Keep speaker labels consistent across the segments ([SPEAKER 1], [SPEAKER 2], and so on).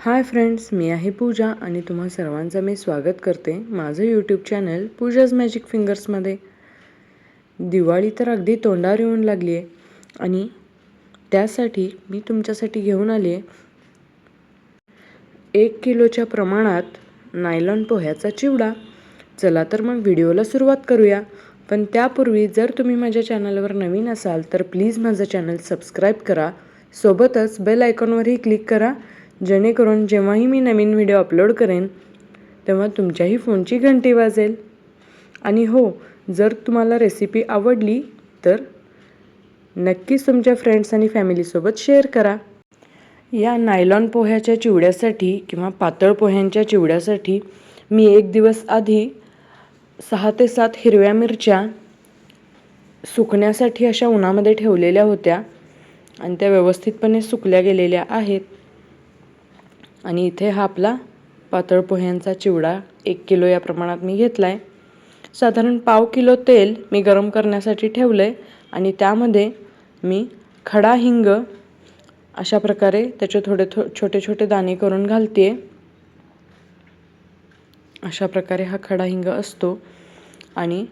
[SPEAKER 1] Hi friends मी आहे पूजा आणि तुम्हा सर्वांचं मी स्वागत करते माझं यूट्यूब चॅनल पूजाज मॅजिक फिंगर्समध्ये दिवाळी तर अगदी तोंडावर येऊन लागली आहे आणि त्यासाठी मी तुमच्यासाठी घेऊन आले आहे. एक किलोच्या प्रमाणात नायलॉन पोह्याचा चिवडा. चला तर मग व्हिडिओला सुरुवात करूया. पण त्यापूर्वी जर तुम्ही माझ्या चॅनलवर नवीन असाल तर प्लीज माझं चॅनल सबस्क्राईब करा. सोबतच बेल आयकॉनवरही क्लिक करा. जेणेकरून जेव्हाही मी नवीन व्हिडिओ अपलोड करेन तेव्हा तुमच्याही फोनची घंटी वाजेल. आणि हो जर तुम्हाला रेसिपी आवडली तर नक्कीच तुमच्या फ्रेंड्स आणि फॅमिलीसोबत शेअर करा. या नायलॉन पोह्याच्या चिवड्यासाठी किंवा पातळ पोह्यांच्या चिवड्यासाठी मी एक दिवस आधी सहा ते सात हिरव्या मिरच्या सुकण्यासाठी अशा उन्हामध्ये ठेवलेल्या होत्या. आणि त्या व्यवस्थितपणे सुकल्या गेलेल्या आहेत. आणि इथे हा आपला पातळ पोह्यांचा चिवडा एक किलो या प्रमाणात मी घेतला आहे साधारण पाव किलो तेल मी गरम करण्यासाठी ठेवलं आहे आणि त्यामध्ये मी खडा हिंग अशा प्रकारे त्याचे थोडे थो छोटे छोटे दाणे करून घालते अशा प्रकारे हा खडा हिंग असतो. आणि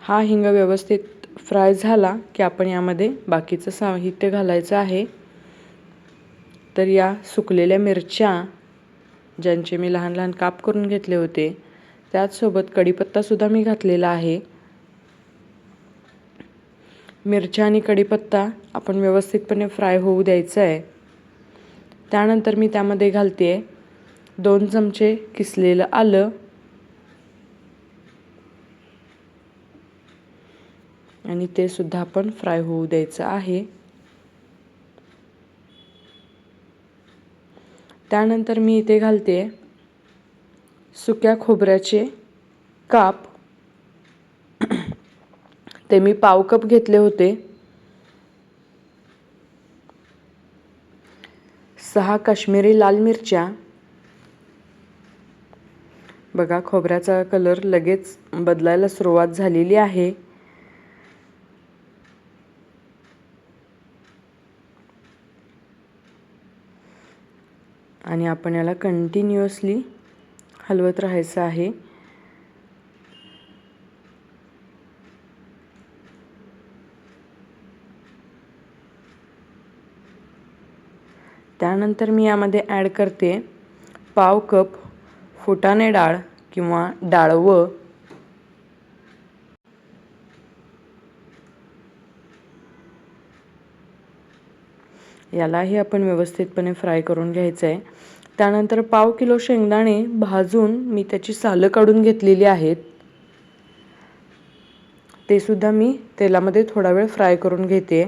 [SPEAKER 1] हा हिंग व्यवस्थित फ्राय झाला की आपण यामध्ये बाकीचं साहित्य घालायचं आहे. तर या सुकलेल्या मिरच्या ज्यांचे मी लहान लहान काप करून घेतले होते त्याचसोबत कढीपत्तासुद्धा मी घातलेला आहे. मिरच्या आणि कढीपत्ता आपण व्यवस्थितपणे फ्राय होऊ द्यायचं आहे त्यानंतर मी त्यामध्ये घालते दोन चमचे किसलेलं आलं. आणि ते सुद्धा आपण फ्राय होऊ द्यायचं आहे. त्यानंतर मी इथे घालते सुक्या खोबऱ्याचे काप. ते मी पाव कप घेतले होते. सहा काश्मीरी लाल मिरच्या. बघा खोबऱ्याचा कलर लगेच बदलायला सुरुवात झालेली आहे. आणि आपण याला कंटिन्युअसली हलवत राहायचं आहे. त्यानंतर मी यामध्ये ॲड करते पाव कप फुटाणे डाळ किंवा डाळवं. यालाही आपण व्यवस्थितपणे फ्राय करून घ्यायचं आहे त्यानंतर पाव किलो शेंगदाणे भाजून मी त्याची सालं काढून घेतलेली आहेत. ते सुद्धा मी तेलामध्ये थोडा वेळ फ्राय करून घेते.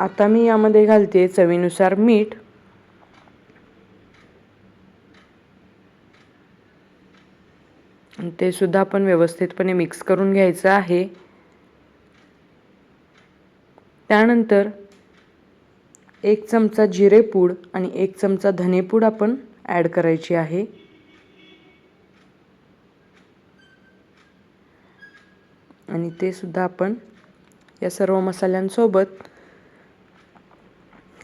[SPEAKER 1] आता मी यामध्ये घालते चवीनुसार मीठ. ते सुद्धा आपण व्यवस्थितपणे मिक्स करून घ्यायचं आहे. त्यानंतर एक चमचा जिरेपूड आणि एक चमचा धनेपूड आपण ॲड करायची आहे. आणि ते सुद्धा आपण या सर्व मसाल्यांसोबत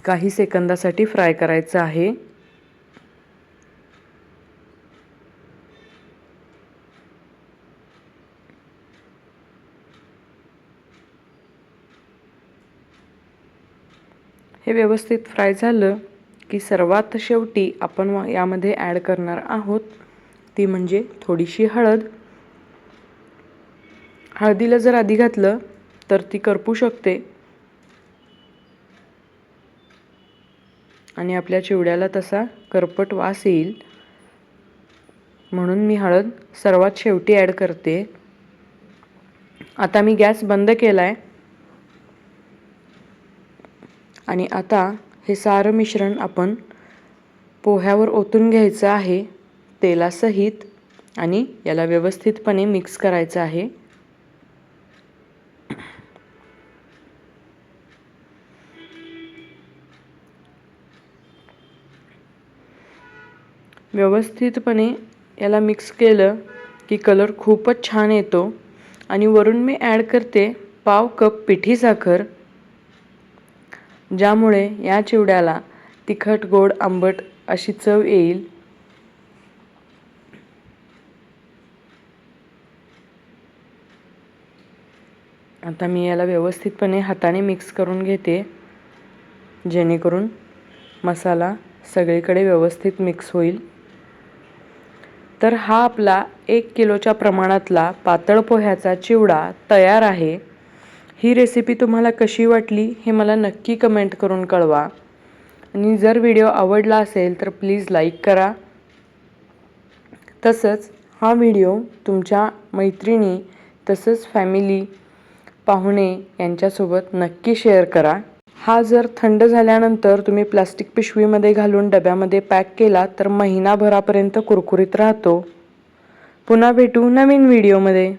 [SPEAKER 1] काही सेकंदासाठी फ्राय करायचं आहे. हे व्यवस्थित फ्राय झालं की सर्वात शेवटी आपण यामध्ये ॲड करणार आहोत ती म्हणजे थोडीशी हळद. हळदीला जर आधी घातलं तर ती करपू शकते. आणि आपल्या चिवड्याला तसा करपट वास येईल. म्हणून मी हळद सर्वात शेवटी ॲड करते. आता मी गॅस बंद केला आहे आणि आता हे सारं मिश्रण आपण पोह्यावर ओतून घ्यायचं आहे तेलासहित आणि याला व्यवस्थितपणे मिक्स करायचं आहे. व्यवस्थितपणे याला मिक्स केलं की कलर खूपच छान येतो. आणि वरून मी ॲड करते पाव कप पिठी साखर. ज्यामुळे या चिवड्याला तिखट गोड आंबट अशी चव येईल. आता मी याला व्यवस्थितपणे हाताने मिक्स करून घेते. जेणेकरून मसाला सगळीकडे व्यवस्थित मिक्स होईल. तर हा आपला एक किलोच्या प्रमाणातला पातळ पोह्याचा चिवडा तयार आहे. ही रेसिपी तुम्हाला कशी वाटली हे मला नक्की कमेंट करून कळवा. आणि जर व्हिडिओ आवडला असेल तर प्लीज लाईक करा. तसंच हा व्हिडिओ तुमच्या मैत्रिणी तसंच फॅमिली पाहुणे यांच्यासोबत नक्की शेअर करा. हा जर थंड झाल्यानंतर तुम्ही प्लास्टिक पिशवीमध्ये घालून डब्यामध्ये पॅक केला तर महिनाभरापर्यंत कुरकुरीत राहतो. पुन्हा भेटू नवीन व्हिडिओमध्ये